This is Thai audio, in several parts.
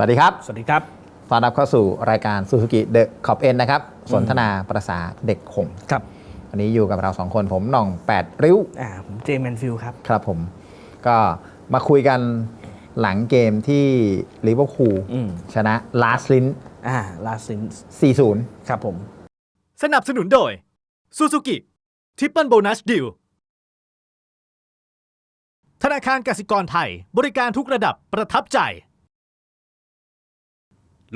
สวัสดีครับ สวัสดีครับต้อนรับเข้าสู่รายการ Suzuki The Cop N นะครับ สนทนาประสาเด็กคงครับ วันนี้อยู่กับเราสองคนผมหน่อง 8 ริ้ว อ่าผมเจมแมนฟิลครับ ครับผม ก็มาคุยกันหลังเกมที่ลิเวอร์พูลอืม ชนะลาสลินอ่าลาซิน4-0 ครับผม สนับสนุนโดย Suzuki Triple Bonus Deal ธนาคารกสิกรไทยบริการทุกระดับประทับใจ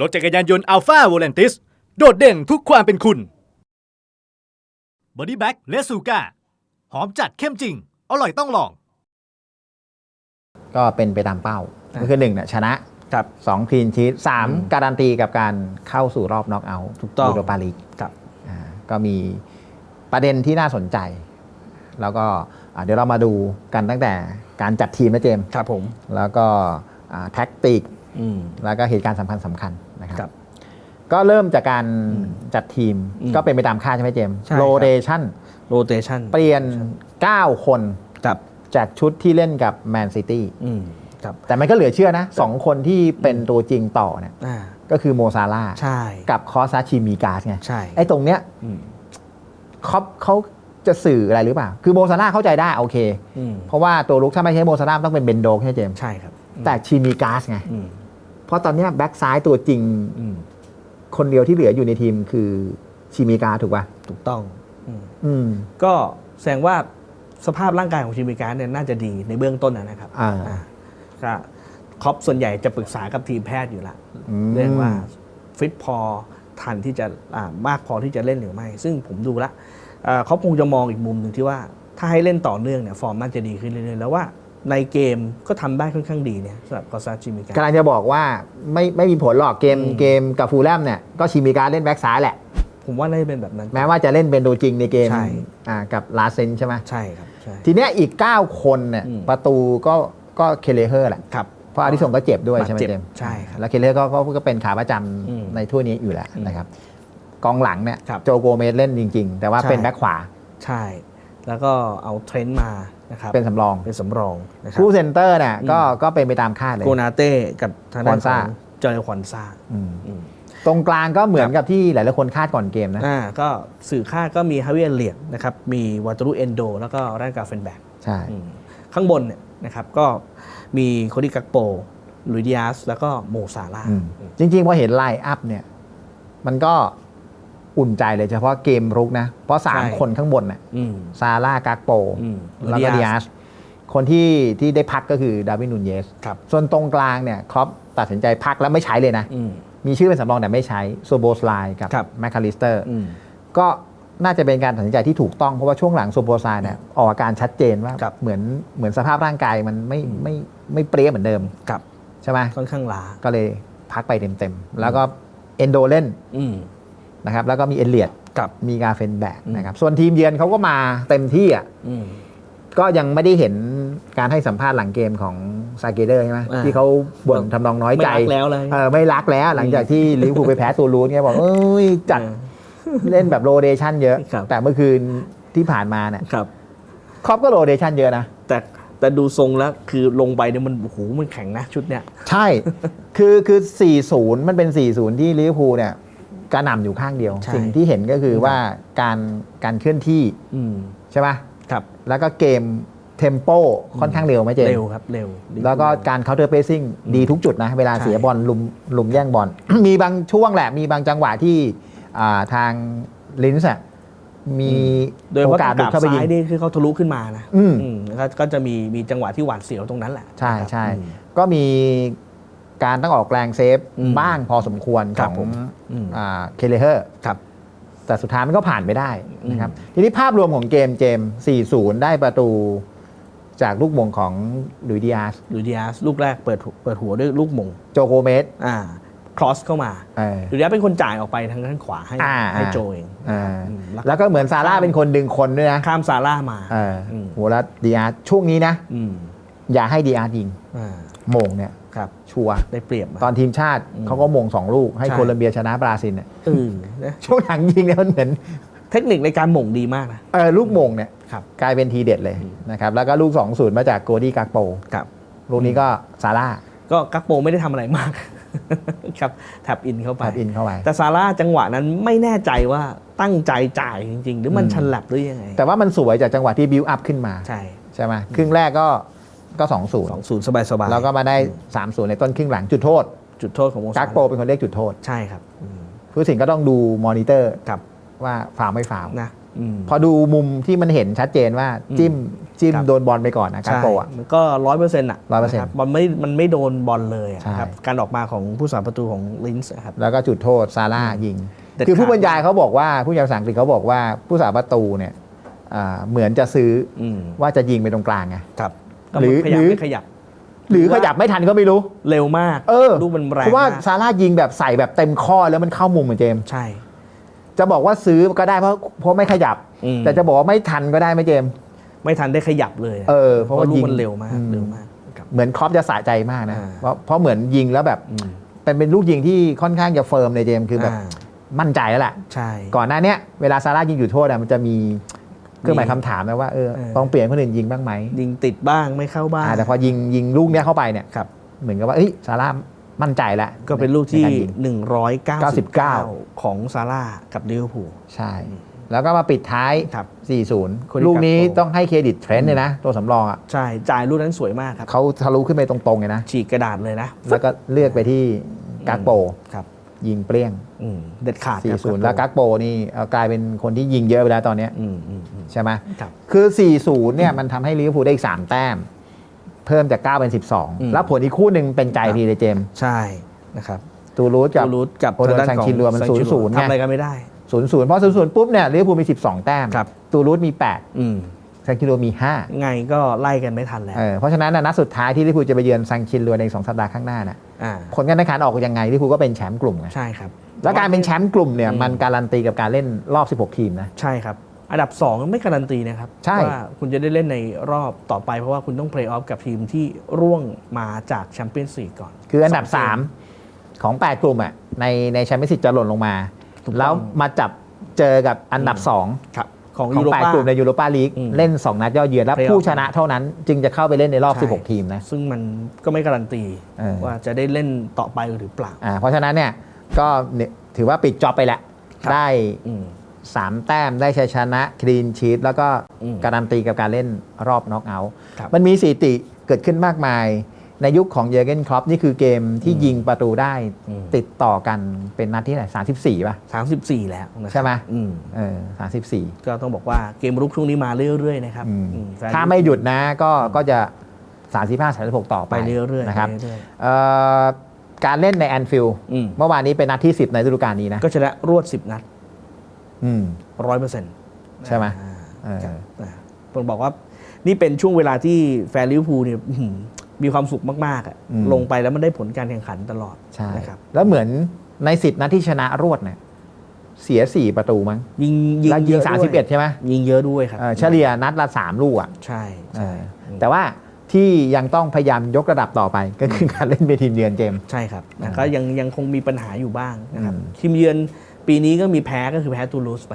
รถจักรยานยนต์ Alpha v o l a n t i s โดดเด่นทุกความเป็นคุณ Body Bag และซูก้าหอมจัดเข้มจริง อร่อยต้องลอง ก็เป็นไปตามเป้า ก็คือ1เนี่ยชนะครับ2คลีนชีตอืม3การันตีกับการเข้าสู่รอบน็อกเอาท์ถูกต้องยูโรปาลีกครับอ่าก็มีประเด็นที่น่าสนใจ แล้วก็อ่าเดี๋ยวเรามาดูกันตั้งแต่การจัดทีมนะเจมส์ครับผม แล้วก็อ่าแท็กติกอืม แล้วก็เหตุการณ์สำคัญสำคัญนะครับครับก็เริ่มจากการอืมจัดทีมอืมก็เป็นไปตามคาดใช่ไหมเจมส์ใช่ครับโรเดชั่นโรเตชันเปลี่ยน 9 คนครับจากชุดที่เล่นกับแมนซิตี้อืมครับแต่มันก็เหลือเชื่อนะสองคนที่เป็นตัวจริงต่อเนี่ยอ่าก็คือโมซาร่าห์ใช่กับคอสซาชิมีกาสไงใช่ไอ้ตรงเนี้ยอืมคอปเขาจะสื่ออะไรหรือเปล่า คือโมซาร่าห์เข้าใจได้โอเคอืมเพราะว่าตัวลุกถ้าไม่ใช่โมซาร่าห์ต้องเป็นเบนโดกใช่ไหมเจมส์ใช่ครับอืมแต่ชิมีกาสไงอืมเพ ราะตอนเนี้ยแบ็กซ้ายตัวจริงอืมคนเดียวที่เหลืออยู่ในทีมคือชิมีกาถูกป่ะถูกต้องอืมอืมก็แสดงว่าสภาพร่างกายของชิมิการเนี่ยน่าจะดีในเบื้องต้นนะนะครับอ่าอ่าก็ครอปส่วนใหญ่จะปรึกษากับทีมแพทย์อยู่ละมเรื่องว่าฟิตพอทันที่จะอ่ามากพอที่จะเล่นหรือไม่ ซึ่งผมดูละอ่าเขาคงจะมองอีกมุมหนึ่งที่ว่าถ้าให้เล่นต่อเนื่องเนี่ยฟอร์มน่าจะดีขึ้นเรื่อยๆแล้วว่า ในเกมก็ทำได้ค่อนข้างดีเนี่ยสำหรับกอซาจิมิกากำลังจะบอกว่าไม่ไม่มีผลหรอกเกมอืมเกมกับฟูลแลมเนี่ยก็ชิมีกาเล่นแบ็กซ้ายแหละ ผมว่าน่าจะเป็นแบบนั้น แม้ว่าจะเล่นเป็นตัวจริงในเกมใช่ อ่ากับลาเซนใช่ไหมใช่ครับใช่ ทีเนี้ยอีก 9 คนเนี่ยอืม ประตูก็ก็เคเลเฮอร์แหละ ครับ เพราะอาริสงก็เจ็บด้วยใช่ไหมบาดเจ็บเจมส์ใช่ครับแล้วเคเลเฮอร์ก็ก็ก็เป็นขาประจอืมำในถ้วยนี้อยู่แล้วอืมนะครับ กองหลังเนี่ยครับโจโกเมสเล่นจริง ๆ แต่ว่าใช่ เป็นแบ็คขวา ใช่ แล้วก็เอาเทรนต์มา นะครับเป็นสำรองเป็นสำรองนะครับคู่เซนเตอร์เนี่ยก็อืมก็เป็นไปตามคาดเลย โกนาเต้กับทางด้านควอนซ่าของเจอร์ควอนซ่าอืมอืมตรงกลางก็เหมือนครับกับที่หลายๆคนคาดก่อนเกมนะ อ่าก็สื่อค่าดก็มีฮาวิเอเลียดนะครับมีวาตารุเอนโด แล้วก็แรนกาเฟนแบก ใช่ อืมข้างบนเนี่ยนะครับก็มีโคดิกักโป ลุยดิอาส แล้วก็โมซาร่าห์อืมจริงๆ พอเห็นไลน์อัพเนี่ย มันก็ อุ่นใจเลยเฉพาะเกมรุกนะ เพราะ3คนข้างบนน่ะอืม ซาร่ากากโป อืมแล้วก็ Diaz ดิอาสคนที่ที่ได้พักก็คือดาวินนูนเยส ครับ ส่วนตรงกลางเนี่ยครอปตัดสินใจพักแล้วไม่ใช้เลยนะ อืม มีชื่อเป็นสำรองแต่ไม่ใช้โซโบสไลกับครับ แมคคาลิสเตอร์ อืม ก็น่าจะเป็นการตัดสินใจที่ถูกต้องเพราะว่าช่วงหลังโซโบสไลเนี่ยออกอาการชัดเจนว่าครับ เหมือนเหมือนสภาพร่างกายมันไม่ไม่ไม่เปรี้ยเหมือนเดิมกับใช่ไหมค่อนข้างล้าก็เลยพักไปเต็มๆแล้วก็เอนโดเล่น อืม นะครับแล้วก็มีเอเลียดกับมีกาเฟนแบกอืมนะครับส่วนทีมเยือนเขาก็มาเต็มที่อะอืมก็ยังไม่ได้เห็นการให้สัมภาษณ์หลังเกมของซาเกเดอร์ใช่ไหมอ่าที่เขาบ่นทำนองน้อยใจ ไม่รักแล้วเลยเออไม่รักแล้ว หลังจากที่ลิเวอร์พูลไปแพ้ตูรูนเนี่ยบอกเอ้ยจัดเออเล่นแบบโรเดชันเยอะครับแต่เมื่อคืนที่ผ่านมาเนี่ยครับครอปก็โรเดชันเยอะนะแต่แต่ดูทรงแล้วคือลงไปเนี่ยมันโอ้โหมันแข็งนะชุดเนี้ยใช่ คือคือ 40 มันเป็น 40 ที่ลิเวอร์พูลเนี่ย กระหน่ำอยู่ข้างเดียว ใช่ สิ่งที่เห็นก็คือว่าการการเคลื่อนที่อืมใช่ไหมครับแล้วก็เกมเทมโปค่อนข้างเร็วไหมเจมส์เร็วครับเร็ว แล้วก็การเคาน์เตอร์เพซซิ่งดีทุกจุดนะ เวลาใช่ เสียบอลลุมลุมแย่งบอล มีบางช่วงแหละ มีบางจังหวะที่อ่าทางลินส์อะมีโดยเฉโอพาะกาสกบุกราบเข้าไปยิซ้ายง นี่คือเขาทะลุขึ้นมานะอืม อืมแล้วก็ก็จะมีมีจังหวะที่หวาดเสียวตรงนั้นแหละใช่นะครับใช่อืม ก็มี การต้องออกแรงเซฟอืมบ้างพอสมควรคขรัอบงผมอืม เคเลเฮอร์ครับ แต่สุดท้ายมันก็ผ่านไปได้นะครับอืมทีนี้ภาพรวมของเกมเจมส์4-0 ได้ประตูจากลูกมงของลุยดิอาสลูดิอาสลูกแรกเปิดหัวเปิดหัวด้วยลูกหมงโจโกเมสอ่าครอสเข้ามาเออลูดิอาสเป็นคนจ่ายออกไปทางด้านขวาให้อ่า ให้อ่าโจเอง อ่าอืม แล้วก็เหมือนซาร่าเป็นคนดึงคนด้วยนะข้ามซาร่ามา เอออม โหแล้วดีอาร์ช่วงนี้นะ อืมอย่าให้ดีอาร์ยิงอ่าโมงเนี่ย ครับ ชัวร์ได้เปรียบมาตอนทีมชาติอืมเขาก็โมงสองลูกให้ใช่โคลอมเบียชนะบราซิลเนี่ยเออนะช่วงหลังยิงเนี่ยมันเหมือนเทคนิคในการหม่งดีมากนะเออลูกโมงเนี่ยครับกลายเป็นทีเด็ดเลยอืมนะครับแล้วก็ลูก2 0มาจากโกดี้กากโปครับลูกนี้ก็ซาร่าก็กักโปไม่ได้ทำอะไรมากครับแท็บอินเข้าไปแท็บอินเข้าไปแต่ซาร่าจังหวะนั้นไม่แน่ใจว่าตั้งใจจ่ายจริง ๆ หรือมันอืมฉลับหรือยังไง แต่ว่ามันสวยจากจังหวะที่บิวอัพขึ้นมาใช่ใช่ไหมครึ่งแรกก็ ก็สองศูนย์สองศูนย์สบายสบายแล้วก็มาได้3ามศูนย์ในต้นครึ่งหลังจุดโทษ จุดโทษของโมซากักโปเป็นคนเรียกจุดโทษ ใช่ครับอืมผู้สินก็ต้องดูมอนิเตอร์ครับว่าฟาวไม่ฟาวนะอืมพอดูมุมที่มันเห็นชัดเจนว่าจิ้มจิ้มครับโดนบอลไปก่อนนะกักใช่โปอะมันก็ร้อยเปอร์เซ็นต์อะ100%ะคบมันไม่มันไม่โดนบอลเลยอะใช่ครับการออกมาของผู้สาประตูของลินส์ครับแล้วก็จุดโทษซาร่ายิงเด็ดขาดคือผู้บรรยายเขาบอกว่าผู้บรรยายภาษาอังกฤษเขาบอกว่าผู้สาประตูเนี่ยอ่าเหมือนจะซื้ออืมว่าจะยิงไปตรงกลางไงครับ ก็หรือขยับหรือ ไม่ขยับ หรือขยับไม่ทันก็ไม่รู้ เร็วมากเออลูกมันแรงเพราะว่ามากซาร่ายิงแบบใส่แบบเต็มข้อแล้วมันเข้ามุมเหมือนเจมส์ใช่ จะบอกว่าซื้อก็ได้เพราะเพราะไม่ขยับ อืม แต่จะบอกว่าไม่ทันก็ได้ไหมเจมส์ไม่ทันได้ขยับเลยเออเพเพราะราะว่าว่าลูยิกงมันเร็วมากอืมเร็วมากครับ เหมือนครอปจะสะใจมากนะอ่า เพราะเพราะเหมือนยิงแล้วแบบอืมเป็นเป็นลูกยิงที่ค่อนข้างจะเฟิร์มเลยเจมส์คือแบบอ่ามั่นใจแล้วแหละ ใช่ ก่อนหน้าเนี้ยเวลาซาร่ายิงอยู่โทษอะมันจะมี เครื่องหมายคำถามนะว่าเออเออต้องเปลี่ยนคนอื่นยิงบ้างไหมยิงติดบ้างไม่เข้าบ้างอ่าแต่พอยิงยิงลูกเนี้ยเข้าไปเนี่ยครับเหมือนกับว่าเอ้ยซาร่ามั่นใจแล้วก็เป็นลูกที่ในารยิง199 ของซาร่ากับลิเวอร์พูลใช่ แล้วก็มาปิดท้ายครับคนที่40 ลูกนี้กักโกต้องให้เครดิตเทรนด์เลยนะ ตัวสำรองอะใช่ จ่ายลูกนั้นสวยมากครับเขาทะลุขึ้นไปตรงๆเลยนะ ฉีกกระดาษเลยนะ แล้วก็เลือกไปที่กักโปครับ ยิงเปรี้ยงอืมเด็ดขาดครับ40แล้วกักโปนี่เอากลายเป็นคนที่ยิงเยอะไปแล้วตอนเนี้ยอืมอืมอืมใช่ไหมครับคือ40เนี่ยมันทำให้ลิเวอร์พูลได้อีก3แต้ม เพิ่มจาก9เป็นอืม12แล้วผลอีกคู่หนึ่งเป็นใจครับพีเลยเจมส์ใช่นะครับตูรูสกับตูรูสกับโอโดนทางด้านซังของคินรัวมันซังคิ0-0ไงทำอะไรกันไม่ได้0-0เพราะ0-0ปุ๊บเนี่ยลิเวอร์พูลมี12แต้มครับตูรูสมีอืม8ซังคินรัวมีไงก็ไล่กันไม่ทันแล้ว5เออเพราะฉะนั้นน่ะนัดสุดท้ายที่ลิเวอร์พูลจะไปเยือนซังคินรัวในสองสัปดาห์ข้างหน้าน่ะอ่า ผลการแข่งขันออกยังไงลิเวอร์พูลก็เป็นแชมป์กลุ่มไงใช่ครับ แล้วการเป็นแชมป์กลุ่มเนี่ยอืมมันการันตีกับการเล่นรอบ 16 ทีมนะใช่ครับ อันดับ 2 ไม่การันตีนะครับใช่ว่าคุณจะได้เล่นในรอบต่อไปเพราะว่าคุณต้องเพลย์ออฟกับทีมที่ร่วงมาจากแชมเปี้ยนส์ลีกก่อน คืออันดับสงเกม3ของ 8 กลุ่มอะในในแชมเปี้ยนส์ลีกจะหล่นลงมาถูกต้องแล้วมาจับเจอกับอันดับ2ครับ ของขอยูงโรแปดป้ากลุ่มในยูโรปาลีกอืมเล่น 2 นัดยอดเยือนแล้ว Play-off ผู้ชนะเท่านั้นจึงจะเข้าไปเล่นในรอบ ใช่ 16 ทีมนะ ซึ่งมันก็ไม่การันตี เออ ว่าจะได้เล่นต่อไปหรือเปล่า อ่าเพราะฉะนั้นเนี่ยก็เนี่ยถือว่าปิดจ็อบไปแล้วครับ ได้ อืม 3 แต้มได้ชัยชนะคลีนชีตแล้วก็อืมการันตีกับการเล่นรอบน็อกเอาท์ครับ มันมีสถิติเกิดขึ้นมากมาย ในยุคของเยอร์เกนครอปนี่คือเกมที่ยิงประตูได้อืมติดต่อกันเป็นนัดที่ไหน34ป่ะ34แล้วนะครับใช่ไหมอืมเออ34ก็ต้องบอกว่าเกมรุกช่วงนี้มาเรื่อยๆนะครับอืมอืมแฟนถ้าไม่หยุดนะก็ก็จะ35 36ต่อไปไปเรื่อยๆนะครับไปเรื่อยเอ่อการเล่นในแอนฟิลด์ๆอืมเมื่อวานนี้เป็นนัดที่10ในฤดูกาลนี้นะ ก็ชนะรวด10นัดอืมร้อยเปอร์เซ็นต์ใช่ไหมเออผมบอกว่านี่เป็นช่วงเวลาที่แฟนลิเวอร์พูลเนี่ยอื้อหือ มีความสุขมากๆอะลงไปแล้วมันได้ผลการแข่งขันตลอดใช่นะครับ แล้วเหมือนใน10นัดที่ชนะรวดเนี่ยเสีย4ประตูมั้งยิงยิงแล้วเยยิงอะด้วย31ใช่ไหมยิงเยอะด้วยครับเออเฉลี่ยนัดละ3ลูกอะใช่เอใช่อแต่ว่าที่ยังต้องพยายามยกระดับต่อไปก็คือการเล่นเป็นทีมเยือนเจมส์ ใช่ครับนะอ่าก็ยังยังคงมีปัญหาอยู่บ้างนะครับอืม ทีมเยือนปีนี้ก็มีแพ้ก็คือแพ้ตูลูสไป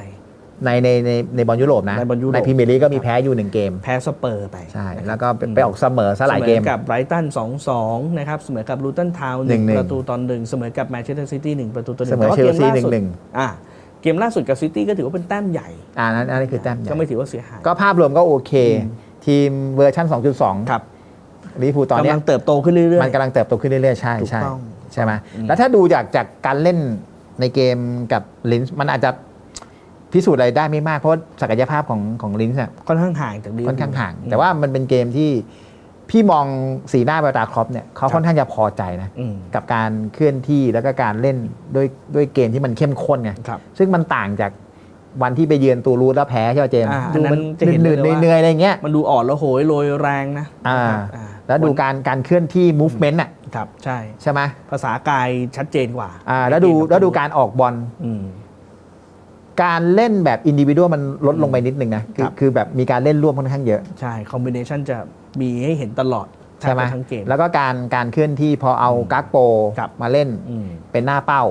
ในในในในบอลยุโรปนะในบอลยุโรป พรีเมียร์ลีกก็มีแพ้อยู่หนึ่งเกม แพ้สเปอร์ไปใช่นะครับแล้วก็ไปไปออกเสมอสลายเกมสอกับไบรตัน2-2นะครับเสมอกับลูตันทาวน์หนึ่ง1-1 ประตูตอนหนึ่งเสมอกับแมนเชสเตอร์ซิตี้หนึ่งประตูต่อหนึ่งเสมอแต่ว่าเชลซีกมล่าสุดหนึ่งอะเกมล่าสุดกับซิตี้ก็ถือว่าเป็นแต้มใหญ่ อ่านั่นอันนี้คือแต้มใหญ่ก็ไม่ถือว่าเสียหาย ก็ภาพรวมก็โอเคอืมทีมเวอร์ชัน2.2ครับลิเวอร์พูลตอนเนี้กำย ลังเติบโตขึ้นเรื่อยๆมันกำลังเติบโตขึ้นเรื่อยๆ ใช่ถูกใช่ต้องใช่ไหมอืมแล้วถ้าดูจากจากการเล่นในเกมกับลินส์มันอาจจะ พิสูจน์อะไรได้ไม่มากเพราะว่าศักยภาพของของลินส์เนี่ยค่อนข้างห่างจากลิเวอค่อร์นพูลข้างห่าง แต่ว่ามันเป็นเกมที่พี่มองสีหน้าแววตาครอปเนี่ยเขาค่อนข้างจะพอใจนะอืมกับการเคลื่อนที่แล้วก็การเล่นด้วยด้วยเกมที่มันเข้มข้นไงครับซึ่งมันต่างจากวันที่ไปเยือนตูรูสแล้วแพ้ใช่ไหมเจมส์อ่าดูอันนั้มันนจะเห็นเหนื่อยเลยว่าๆเหนื่อยๆอะไรเงี้ยมันดูอ่อนแล้วโหยโรยแรงนะอ่าอ่าแล้วดูการการเคลื่อนที่ movement อะครับใช่ใช่ไหมภาษากายชัดเจนกว่าอ่าแล้วดูแล้วดูการออกบอลอืม การเล่นแบบอินดิวิ u วมันลดลงไปนิดนึงนะคือครับคือแบบมีการเล่นร่วมค่อนข้างเยอะ ใช่ คอมบิเนชันจะมีให้เห็นตลอดแทบใช่ไหมจะทั้งเกม แล้วก็การการเคลื่อนที่พอเอากักโปครับมาเล่นอืมเป็นหน้าเป้า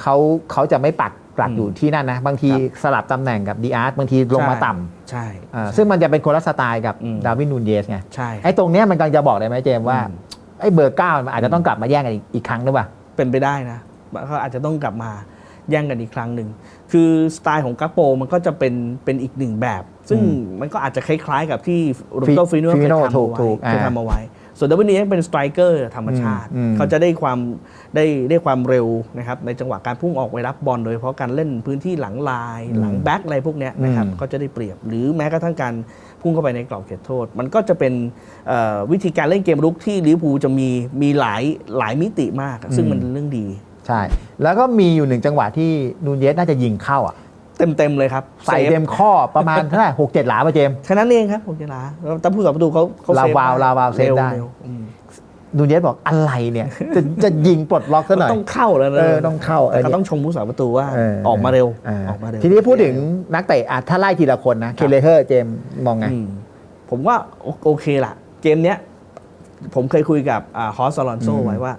เขาเขาจะไม่ปักหลักอืมอยู่ที่นั่นนะ บางทีครับสลับตำแหน่งกับดีอาร์ตบางทีลงมาใช่ต่ำใช่อ่าใช่ซึ่งมันจะเป็นคนละสไตล์กับอืมดาร์วินนูนเยสไงใช่ไอ้ตรงเนี้ยมันกำลังจะบอกได้ไหมเจมส์ว่าอืมไอ้เบอร์เก้ามันอาจจะต้องกลับมาแย่งกันอีกอีกครั้งหรือเปล่าเป็นไปได้นะเขาอาจจะต้องกลับมา แย่งกันอีกครั้งหนึ่ง คือสไตล์ของกัปโปมันก็จะเป็นเป็นอีกหนึ่งแบบ ซึ่งอืมมันก็อาจจะคล้ายๆกับที่โรเบโตฟิโนเคย Firmino ทำถูเอากถูไว้กอ่าเคยทำเอาไว้ส่วนดับเบิลนี้เป็นสไตรเกอร์ธรรมชาติอืมอืมเขาจะได้ความได้ได้ความเร็วนะครับในจังหวะการพุ่งออกไปรับบอลโดยเฉพาะการเล่นพื้นที่หลังลาย หลังแบ็คอะไรพวกเนี้ยนะครับอืมก็จะได้เปรียบ หรือแม้กระทั่งการพุ่งเข้าไปในกรอบเขตโทษ มันก็จะเป็นเอ่อวิธีการเล่นเกมรุกที่ลิเวอร์พูลจะมีมีหลายหลายมิติมากอะซึ่งมันเป็นเรื่องดี ใช่ แล้วก็มีอยู่หนึ่งจังหวะที่นูนเยสน่าจะยิงเข้าอะ เต็มเต็มๆเลยครับใส่ซฟเต็มข้อประมาณเท่าไหร่หกเจ็ดหลาป่ะเจมส์ แค่นั้นเองครับผมจะลาแล้วแต่ผู้กับประตูเขาเขาลาเซฟวาวได้ลาวาวเซฟได้ ร็วๆอืมนูนเยสบอกอะไรเนี่ย จะจะยิงปลดล็อกซะหน่อย ต้องเข้าแล้วนะเออต้องเข้าแต่ก็เออต้องชมผู้สาประตูว่าเออกมาเร็วออออกมาเร็วทีนี้พูดถึงนักเตะอะถ้าไล่ทีละคนนะเคเลเฮอร์เจมส์มองไง อืมผมว่าโอโอเคละเกมเนี้ย ผมเคยคุยกับฮอสซลอนโซอืมไว้ว่า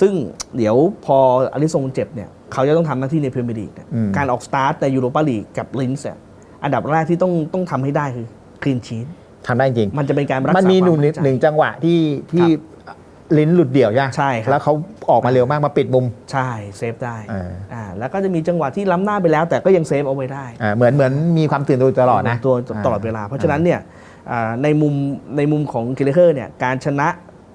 ซึ่งเดี๋ยวพออลิซงเจ็บเนี่ยเขาจะต้องทำหน้าที่ในพรีเมียร์ลีกเนี่ยการออกสตาร์ทในยูโรปาลีกกับลินส์เนี่ยอันดับแรกที่ต้องต้องทำให้ได้คือคลีนชีตทำได้จริง มันจะเป็นการรักษามันมีหนึ่งความั่ใจ หนึ่งจังหวะที่ที่ลิ้นหลุดเดี่ยวใช่ไหมใช่ครับ แล้วเขาออกมาเร็วมากมาปิดมุม ใช่เซฟได้เอออ่าแล้วก็จะมีจังหวะที่ล้ำหน้าไปแล้ว แต่ก็ยังเซฟเอาไว้ได้ อ่าเหมือนเหมือนมีความตื่นตัวตลอดนะ ตัวตลอดเวลา เพราะฉะนั้นเนี่ยอ่าในมุมในมุมของคิเลเ e อร์เนี่ยการชนะ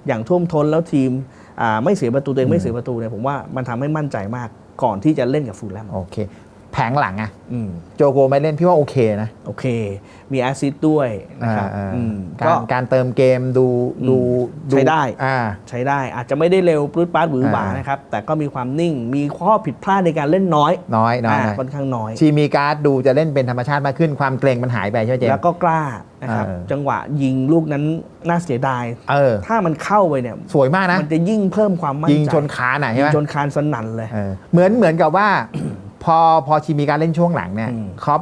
อย่างท่วมท้นแล้วทีมอ่า ไม่เสียประตูตัวเองไม่เสียประตูเนี่ยผมว่ามันทำให้มั่นใจมากก่อนที่จะเล่นกับฟูลแลมโอเคแผงหลังอะอืมโจโกไม่เล่นพี่ว่าโอเคนะ โอเค มีแอสซิสต์ด้วยนะครับอ่าอืมกาก็ รการเติมเกมดูอืมดูใช้ได้ อ่า ใช้ได้อาจจะไม่ได้เร็วปลื้ดปาดหวือหวาอ่าน นะครับ แต่ก็มีความนิ่งมีข้อผิดพลาดในการเล่นน้อยน้อยน้อยอ่าน้อยค่อนข้างน้อย ชีมีการ์ดดูจะเล่นเป็นธรรมชาติมากขึ้นความเกรงมันหายไปใช่ไหมเจมแล้วส์ก็กล้านะครับ เออ จังหวะยิงลูกนั้นน่าเสียดาย เออ ถ้ามันเข้าไปเนี่ย สวยมากนะ มันจะยิ่งเพิ่มความมั่นใจยิงชนคานอะยิใช่ไหมงจนคานสนั่นเลย เออเหมือนเหมือนกับว่า พอพอชีมีการเล่นช่วงหลังเนี่ยอืมครอป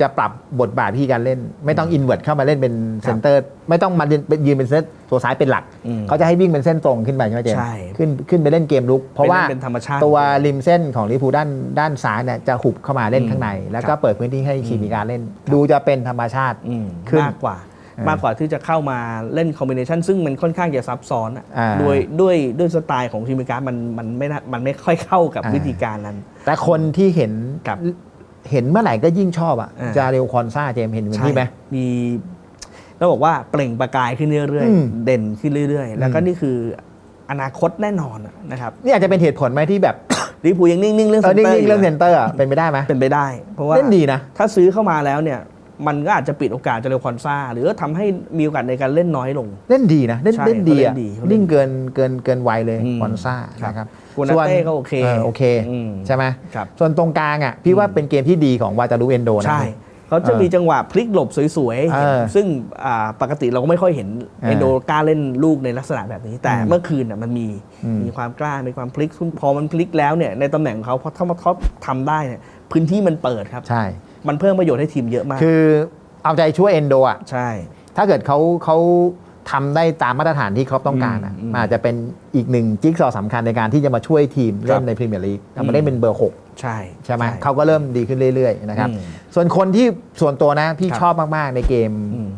จะปรับบทบาทที่การเล่น ไม่ต้องอินเว r ร์เข้ามาเล่นเป็นเซนเตอร์ ไม่ต้องมายืนเป็นเซตตัวซ้ายเป็นหลัก อืมเขาจะให้วิ่งเป็นเส้นตรงขึ้นไปใช่ไหมเจมส์ใช่ขึ้นขึ้นไปเล่นเกมลุก เพราะว่าเป็นธรรมชาติตัวริมเส้นของลิเวอร์พูลด้านด้านซ้ายเนี่ยจะหุบเข้ามาเล่นอืมข้างใน แล้วคก็รับเปิดพื้นที่ให้ชีมีการเล่น ดูจะเป็นธรรมชาติ อืมขึ้น มากกว่าเออ มากกว่าที่จะเข้ามาเล่นคอมบิเนชันซึ่งมันค่อนข้างจะซับซ้อนอะอ่าด้วยด้วยด้วยสไตล์ของทีมการดมันมันไม่น่ามันไม่ค่อยเข้ากับอ่าวิธีการนั้น แต่คนที่เห็นครับเห็นเมื่อไหร่ก็ยิ่งชอบอะอ่า จาเรลคอนซาเจมส์เห็นเหมือนที่ไหม มีต้องบอกว่าเปล่งประกายขึ้นเรื่อยอืม ๆ เด่นขึ้นเรื่อย ๆ แล้วก็อืมนี่คืออนาคตแน่นอนอะนะครับนี่อาจจะเป็นเหตุผลไหมที่แบบ ลิเวอร์พูลยังนิ่ง ๆ เรื่องเอเซอนเตอร์นิ่งๆเรื่องเซนเตอร์อะเป็นไปได้ไหมเป็นไปได้ เพราะว่าเล่นดีนะ ถ้าซื้อเข้ามาแล้วเนี่ย มันก็อาจจะปิดโอกาสจะเร็วคอนซ่าหรือว่าทำให้มีโอกาสในการเล่นน้อยลง เล่นดีนะ เล่นใช่เล่นดีอะเขาเล่นดีเขาเล่นดีนิ่งเกินเกินเกินวัยเลยอืมคอนซ่าครับนะครับกูนาเต้ก็โอเคโอเคอืมใช่ไหมครับส่วนตรงกลางอะพี่ว่าเป็นเกมที่ดีของวาจารุเอนโดนะใช่เขาจะเออมีจังหวะพลิกหลบสวยๆให้เห็นเออซึ่งอ่าปกติเราก็ไม่ค่อยเห็นเออเอนโดกล้าเล่นลูกในลักษณะแบบนี้ แต่อืมเมื่อคืนน่ะมันมีอืมมีความกล้า มีความพลิกซึ่งพอมันพลิกแล้วเนี่ยในตำแหน่งของเขาพอถ้ามาท็อปทำได้เนี่ยพื้นที่มันเปิดครับ ใช่ มันเพิ่มประโยชน์ให้ทีมเยอะมาก คือเอาใจช่วยเอนโดอะใช่ ถ้าเกิดเขาเขาทำได้ตามมาตรฐานที่ครอปต้องการอะอืมมันอาจจะเป็นอีกหนึ่งจิ๊กซอว์สำคัญในการที่จะมาช่วยทีมเล่นในพรีเมียร์ลีกทำมาได้เป็นเบอร์หกใช่ใช่ไหมเขาก็เริ่มดีขึ้นเรื่อย ๆ นะครับ อืมส่วนคนที่ส่วนตัวนะ พี่ครับ ชอบมาก ๆ ในเกมอืม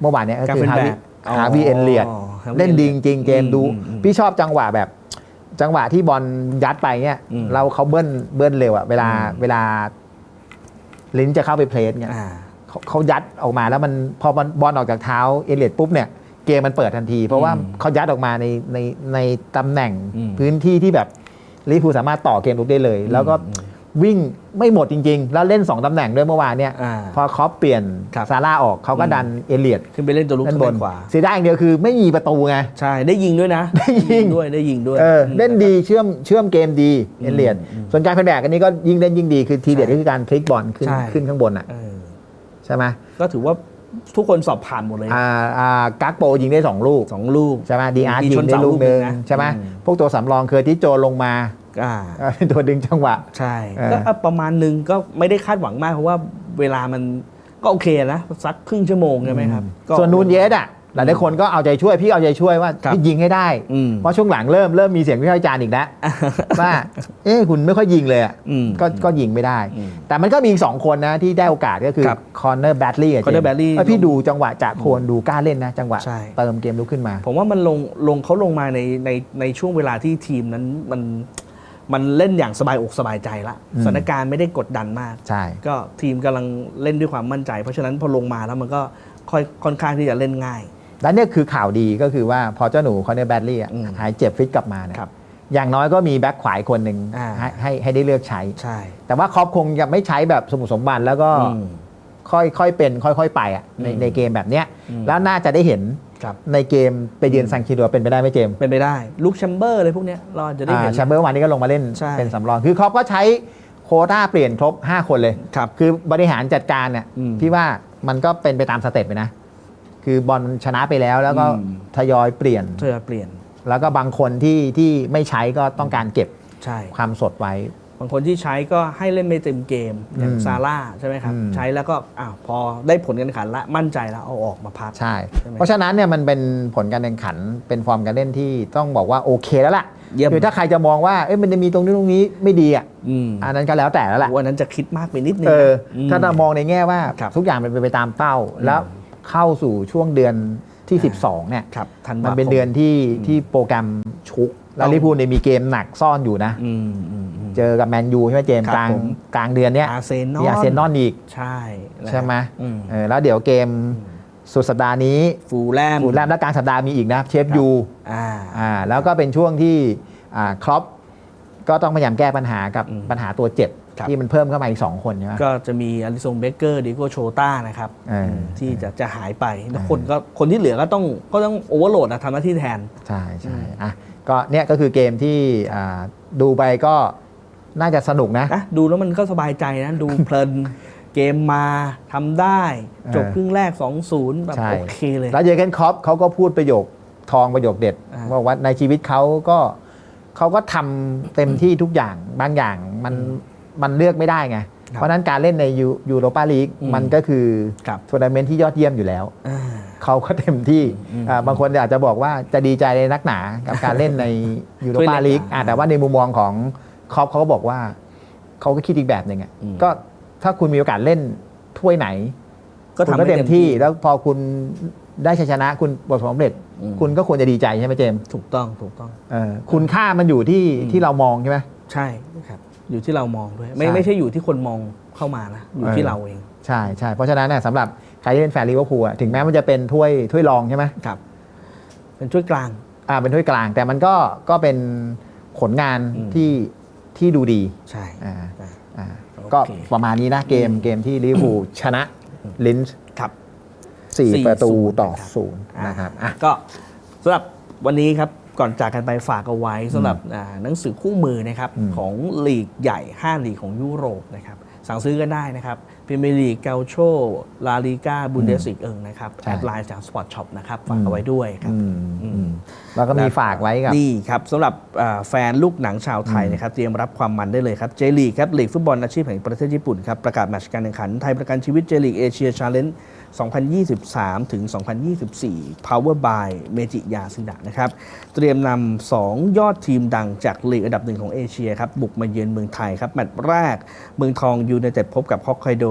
เมื่อวานเนี้ยก็คือการฮาเป็นวิแบบอ๋อฮาวิเอ็นเลียด Harvey เล่นดีจริงๆเกมอืมดูอืมอืมพี่ชอบจังหวะแบบ จังหวะที่บอลยัดไปเนี่ยอืมเราเขาเบิ้ลเบิ้ลเร็วอะเวลาอืมเวลา ลิ้นจะเข้าไปเพลสเนี่ยอ่า เขาเขายัดออกมาแล้วมันพอบอลบอลออกจากเท้าเอเลียดปุ๊บเนี่ยเกมมันเปิดทันที เพราะว่าอืมเขายัดออกมาในในในตำแหน่งอืมพื้นที่ที่แบบลิเวอร์พูลสามารถต่อเกมลุกได้เลย แล้วก็อืม วิ่งไม่หมดจริง ๆ แล้วเล่น 2 ตำแหน่งด้วยเมื่อวานเนี่ยอ่า พอครอปเปลี่ยนครับ ซาร่าออกเขาก็อืมดันเอเลียดขึ้นไปเล่นตัวลุกด้านข้างบบนนขวา เสียดายอย่างเดียวคือไม่มีประตูไง ใช่ได้ยิงด้วยนะได้ยิง ด้วยได้ยิงด้วยเออมเล่นดีเชื่อมเชื่อมเกมดีเอเลียดอืมส่วนการเป็นแบกอันนี้ก็ยิ่งเล่นยิ่งดีคือทีเด็ดใช่ก็คือการพลิกบอลขึ้นใช่ขึ้นข้างบนอะเออใช่ไหมก็ถือว่าทุกคนสอบผ่านหมดเลยอ่าอ่ากักโปยิงได้สองลูก สองลูก ใช่ไหมดีอาร์มียิชงนได้เสาลูกหนึ่งลูกหนึ่งนะใช่ไหมอืม พวกตัวสำรองเคอร์ที่โจลงมา อ่าเออเป็นตัวดึงจังหวะ ใช่เออก็อะประมาณหนึ่งก็ไม่ได้คาดหวังมากเพราะว่าเวลามันก็โอเคนะสักครึ่งชั่วโมงใช่ไหมครับก็ส่วนนูนเยสอะหลายๆคนก็เอาใจช่วยพี่เอาใจช่วยว่าครับพี่ยิงให้ได้อืมเพราะช่วงหลังเริ่มเริ่มมีเสียงวิพากษ์วิจารณ์อีกแล้วว่าเอ๊ะคุณไม่ค่อยยิงเลยอะอืมก็ก็ยิงไม่ได้อืมแต่มันก็มีอีกสองคนนะที่ได้โอกาสก็คือครับคอนเนอร์แบดลี่ Connor Bradley พี่ดูจังหวะจากโคนดูกล้าเล่นนะ จังหวะใช่เติมเกมลุกขึ้นมา ผมว่ามันลงลงเขาลงมาในในในช่วงเวลาที่ทีมนั้นมัน มันเล่นอย่างสบายอกสบายใจละอืมสถานการณ์ไม่ได้กดดันมาก ใช่ ก็ทีมกำลังเล่นด้วยความมั่นใจ เพราะฉะนั้นพอลงมาแล้วมันก็ค่อยค่อนข้างที่จะเล่นง่าย และเนี่ยคือข่าวดีก็คือว่าพอเจ้าหนูคอนเนอร์แบดลี่อืมหายเจ็บฟิตกลับมาเนี่ยครับอย่างน้อยก็มีแบ็คขวายคนหนึ่งอ่า ให้ให้ให้ได้เลือกใช้ ใช่ แต่ว่าครอปคงจะไม่ใช้แบบสมุสมบันแล้วก็อืมค่อยค่อยเป็น ค่อย ๆ ไปอะในอืมในเกมแบบเนี้ย อืม แล้วน่าจะได้เห็น ครับในเกมไปเยือนซังคิโดเป็นไปได้ไหมเจมส์เป็นไปได้ลูกแชมเบอร์เลยพวกเนี้ยเราอาจจะได้เห็น แชมเบอร์วันนี้ก็ลงมาเล่นใช่ เป็นสำรองคือครอปก็ใช้โควต้าเปลี่ยนครบ 5 คนเลย ครับ คือบริหารจัดการเนี่ยอืมพี่ว่ามันก็เป็นไปตามสเต็ปไปนะ คือบอลชนะไปแล้วแล้วก็อืม ทยอยเปลี่ยน เธอเปลี่ยนแล้วก็บางคนที่ที่ไม่ใช้ก็ต้องการเก็บใช่ ความสดไว้ บางคนที่ใช้ก็ให้เล่นไม่เต็มเกม อย่างอืมซาร่าใช่ไหมครับอืมใช้แล้วก็อ้าวพอได้ผลการแข่งขันละมั่นใจแล้วเอาออกมาพักใช่ใช่ไหมเพราะฉะนั้นเนี่ยมันเป็นผลการแข่งขันเป็นฟอร์มการเล่นที่ต้องบอกว่าโอเคแล้วล่ะเยี่ยมคือถ้าใครจะมองว่าเอ้ยมันจะมีตรงนี้ตรงนี้ไม่ดีอะอืมอันนั้นก็แล้วแต่แล้วแหละวันนั้นจะคิดมากไปนิดนึงเออนะถ้าเรามองในแง่ว่าครับทุกอย่างเป็นไปตามเป้าแล้วเข้าสู่ช่วงเดือนที่อ่า12เนี่ยครับทันมันเป็นเดือนที่ที่โปรแกรมชุก แล้วต้องลิเวอร์พูลเนี่ยมีเกมหนักซ่อนอยู่นะ อืมอืมอืม เจอกับแมนยูใช่ไหมเจมส์ครับกลางผม กลางเดือนเนี้ยอาร์เซนอลมีอาร์เซนอลอีก ใช่แล้วใช่ไหมอืมเออแล้วเดี๋ยวเกมสุดสัปดาห์นี้ฟูลแลมฟูลแลมและกลางสัปดาห์มีอีกนะเชฟครับยูอ่า อ่าแล้วก็เป็นช่วงที่อ่าครอปก็ต้องพยายามแก้ปัญหากับอืมปัญหาตัวเจ็บ ครับ ที่มันเพิ่มเข้ามาอีกสองคนใช่ไหม ก็จะมีอลิซงเบเกอร์ดิโกโชต้านะครับเอออื มที่จะจะหายไปแล้วคนก็คนที่เหลือก็ต้องก็ต้องโอเวอร์โหลดนะทำหน้าที่แทน ใช่ใช่อืมอะ ก็เนี่ยก็คือเกมที่อ่าดูไปก็น่าจะสนุกนะนะดูแล้วมันก็สบายใจนะดูเพลินเกมมาทำได้ จบเออครึ่งแรก 2-0 แบบใช่โอเคเลย แล้วเยอร์เกนครอปเขาก็พูดประโยคทองประโยคเด็ดอ่าบอกว่าในชีวิตเขาก็เขาก็ทำเต็มที่ทุกอย่างบางอย่างมันมันเลือกไม่ได้ไงครับ เพราะฉะนั้นการเล่นในยูโรปาลีกอืมมันก็คือครับทัวร์นาเมนต์ที่ยอดเยี่ยมอยู่แล้วอ่าเขาก็เต็มที่อืมอ่าบางคนอาจจะบอกว่าจะดีใจในนักหนากับการเล่นในยูโรถ้วยปาเล็กลีกอ่าแต่ว่าในมุมมองของครอปเขาก็บอกว่าเขาก็คิดอีกแบบหนึ่งอะอืมก็ถ้าคุณมีโอกาสเล่นถ้วยไหน ก็คุณทำก็ให้เต็มที่แล้วพอคุณได้ชัยชนะคุณประสบความสำเร็จอืมคุณก็ควรจะดีใจใช่ไหมเจมส์ถูกต้องถูกต้องเออคุณค่ามันอยู่ที่อืมที่เรามองใช่ไหมใช่ครับ อยู่ที่เรามองด้วย ไม่ใช่ ไม่ใช่อยู่ที่คนมองเข้ามานะ อยู่ที่เออเราเอง ใช่ใช่เพราะฉะนั้นเนี่ยสำหรับใครที่เป็นแฟนลิเวอร์พูลอะถึงแม้มันจะเป็นถ้วยถ้วยรองใช่ไหมครับ เป็นช่วยกลาง อ่าเป็นถ้วยกลาง แต่มันก็ก็เป็นผลงานอืม ที่ที่ดูดีใช่ อ่าอ่าอ่าโอเคก็ประมาณนี้นะเกมอืมเกมที่ลิเวอร์พูลชนะลินส์ครับ สี่4-0ประตูต่อนะครับ ศูนย์นะครับอะ ก็สำหรับวันนี้ครับ ก่อนจากกันไปฝากเอาไว้สำหรับอ่าหนังสือคู่มือนะครับอืมของลีกใหญ่ 5 ลีกของยุโรปนะครับสั่งซื้อกันได้นะครับพรีเมียร์ลีกเกาโชลาลีกาบุนเดสลิกเอิงนะครับใช่แอดไลน์จากสปอร์ตช็อปนะครับฝากเอาไว้ด้วยครับอืมอืมอืมแล้วก็มีฝากไว้กับนี่ครับสำหรับอ่าแฟนลูกหนังชาวไทยนะครับเตรียมรับความมันได้เลยครับเจลีกครับลีกฟุตบอลอาชีพแห่งประเทศญี่ปุ่นครับประกาศแมตช์การแข่งขันไทยประกันชีวิตเจลีกเอเชียชาเลนจ์ 2023 ถึง 2024 Power by เมจิยาซิดะนะครับ เตรียมนำ 2 ยอดทีมดังจากลีกอันดับหนึ่งของเอเชียครับ บุกมาเยือนเมืองไทยครับ แมตช์แรก เมืองทองยูไนเต็ดพบกับฮอกไกโด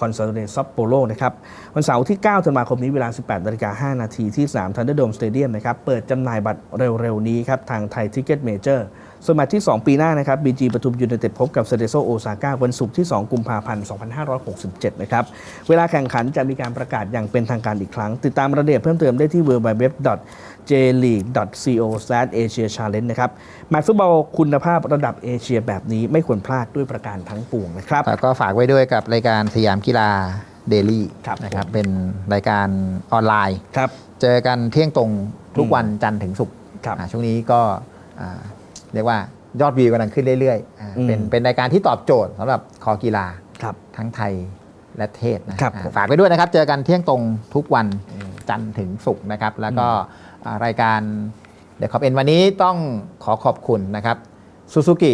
คอนซาโดเรซัปโปโรนะครับ วันเสาร์ที่ 9 ธันวาคมนี้เวลา 18นาฬิกา5นาทีที่สนามทันเดอร์โดมสเตเดียมนะครับ เปิดจำหน่ายบัตรเร็วๆ นี้ครับ ทางไทยทิกเก็ตเมเจอร์ ส่วนแมตช์ที่ 2 ปีหน้านะครับบีจีปทุมยูไนเต็ดพบกับเซเดโซโอซาก้าวันศุกร์ที่ 2 กุมภาพันธ์ 2567 นะครับ เวลาแข่งขันจะมีการประกาศอย่างเป็นทางการอีกครั้ง ติดตามรายละเอียดเพิ่มเติมได้ที่ www.jleague.co/asiachallenge นะครับแมตช์ฟุตบอลคุณภาพระดับเอเชียแบบนี้ไม่ควรพลาดด้วยประการทั้งปวงนะครับแล้วก็ฝากไว้ด้วยกับรายการสยามกีฬาเดลี่ครับนะครับผมเป็นรายการออนไลน์ครับเจอกันเที่ยงตรงทุกอืมวันจันทร์ถึงศุกร์ครับอ่าช่วงนี้ก็อ่า เรียกว่ายอดวิวกำลังขึ้นเรื่อยๆอ่าอืมเป็นเป็นรายการที่ตอบโจทย์สำหรับคอกีฬาครับทั้งไทยและเทศนะครับอ่าผมฝากไปด้วยนะครับ เจอกันเที่ยงตรงทุกวันจันทร์ถึงศุกร์นะครับ แล้วก็อ่ารายการเดี๋ยวขอบเอ็นวันนี้ต้องขอขอบคุณนะครับซูซูกิ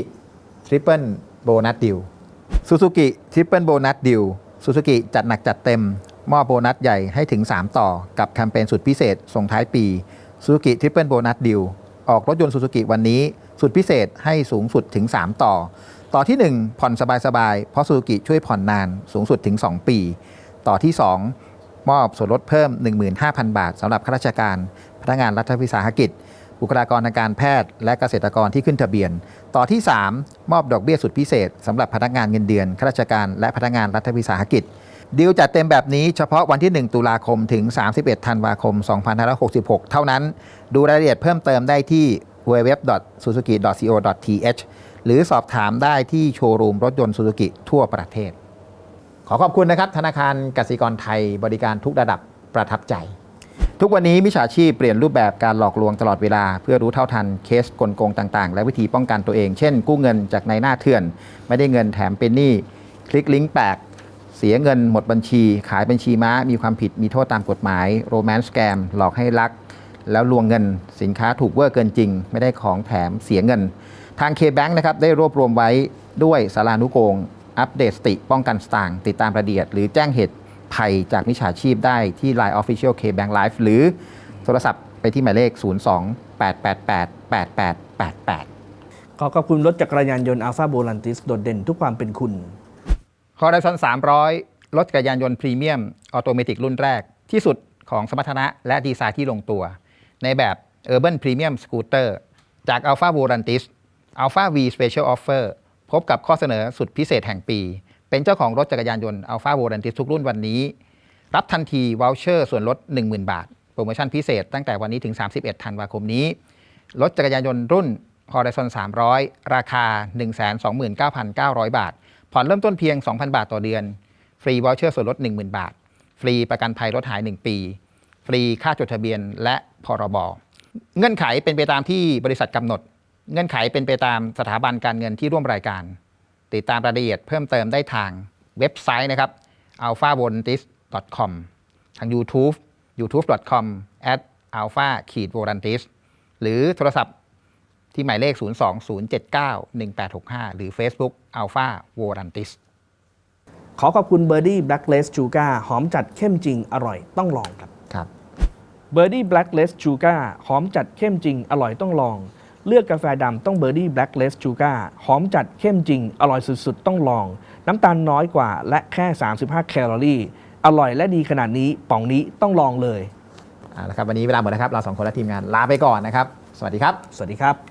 ทริปเปิลโบนัสดิวซูซูกิทริปเปิลโบนัสดิวซูซูกิจัดหนักจัดเต็ม มอบโบนัสใหญ่ให้ถึง 3 ต่อกับแคมเปญสุดพิเศษส่งท้ายปี Suzuki Triple Bonus Deal ออกรถยนต์ Suzuki วันนี้ สุดพิเศษให้สูงสุดถึง 3 ต่อ ต่อที่ 1 ผ่อนสบายๆ เพราะ Suzuki ช่วยผ่อนนานสูงสุดถึง 2 ปี ต่อที่ 2 มอบส่วนลดเพิ่ม 15,000 บาทสำหรับข้าราชการ พนักงานรัฐวิสาหกิจ บุคลากรทางการแพทย์ และเกษตรกรที่ขึ้นทะเบียน ต่อที่ 3 มอบดอกเบี้ยสุดพิเศษสำหรับพนักงานเงินเดือนข้าราชการและพนักงานรัฐวิสาหกิจดีลจัดเต็มแบบนี้เฉพาะวันที่ 1 ตุลาคมถึง 31 ธันวาคม 2566 เท่านั้น ดูรายละเอียดเพิ่มเติมได้ที่ www.suzuki.co.th หรือสอบถามได้ที่โชว์รูมรถยนต์ Suzuki ทั่วประเทศ ขอขอบคุณนะครับ ธนาคารกสิกรไทยบริการทุกระดับประทับใจ ทุกวันนี้มิจฉาชีพเปลี่ยนรูปแบบการหลอกลวงตลอดเวลา เพื่อรู้เท่าทันเคสกลโกงต่างๆ และวิธีป้องกันตัวเอง เช่น กู้เงินจากในหน้าเถื่อน ไม่ได้เงินแถมเป็นหนี้คลิกลิงก์แปลกเสียเงินหมดบัญชี ขายบัญชีม้ามีความผิดมีโทษตามกฎหมายโรแมนต์แกมหลอกให้รัก แล้วลวงเงินสินค้าถูกเวอร์เกินจริง ไม่ได้ของแถมเสียเงิน ทาง K-Bank นะครับได้รวบรวมไว้ด้วยสารานุโกง อัปเดตสติป้องกันสตางค์ติดตามรายละเอียด หรือแจ้งเหตุภัยจากมิจฉาชีพได้ที่ Line Official K-Bank Live หรือโทรศัพท์ไปที่หมายเลข 02-888-8888 ขอขอบคุณรถจักรยานยนต์อัลฟาโบลันติสโดดเด่นทุกความเป็นคุณ Horizon 300 รถจักรยานยนต์พรีเมียม ออโตเมติกรุ่นแรกที่สุดของสมรรถนะและดีไซน์ที่ลงตัว ในแบบ Urban Premium Scooter จาก Alpha Volantis Alpha V Special Offer พบกับข้อเสนอสุดพิเศษแห่งปี เป็นเจ้าของรถจักรยานยนต์ Alpha Volantis ทุกรุ่นวันนี้ รับทันทีว o ลเชอร์ส่วนลด 10,000 บาท โปรโมชั่นพิเศษตั้งแต่วันนี้ถึง 31 ธันวาคมนี้ รถจักรยานยนต์รุ่น Horizon 300 ราคา 129,900 บาท ผ่อนเริ่มต้นเพียง 2,000 บาทต่อเดือน ฟรีวอลเชอร์ส่วนลด 10,000 บาท ฟรีประกันภัยรถหาย 1 ปี ฟรีค่าจดทะเบียนและ พรบ เงื่อนไขเป็นไปตามที่บริษัทกำหนด เงื่อนไขเป็นไปตามสถาบันการเงินที่ร่วมรายการ ติดตามรายละเอียดเพิ่มเติมได้ทางเว็บไซต์นะครับ alpha v o l a n t i s com ทาง YouTube youtube.com at alpha v o l a n t i s หรือโทรศัพท์ที่หมายเลข 020791865 หรือ Facebook alpha v o l a n t i s ขอขอบคุณเบอร์ดี้แบล็กเลสชูการ์หอมจัดเข้มจริงอร่อยต้องลองครับครับ เบอร์ดี้แบล็กเลสชูการ์หอมจัดเข้มจริง อร่อยต้องลอง เลือกกาแฟดำต้องเบอร์ดี้แบล็กเลสชูการ์หอมจัดเข้มจริง อร่อยสุดๆ ต้องลอง น้ำตาลน้อยกว่า และแค่ 35 แคลอรี่ อร่อยและดีขนาดนี้ป่องนี้ต้องลองเลย เอาละครับวันนี้เวลาหมดนะครับ เราสองคนและทีมงานลาไปก่อนนะครับ สวัสดีครับ สวัสดีครับ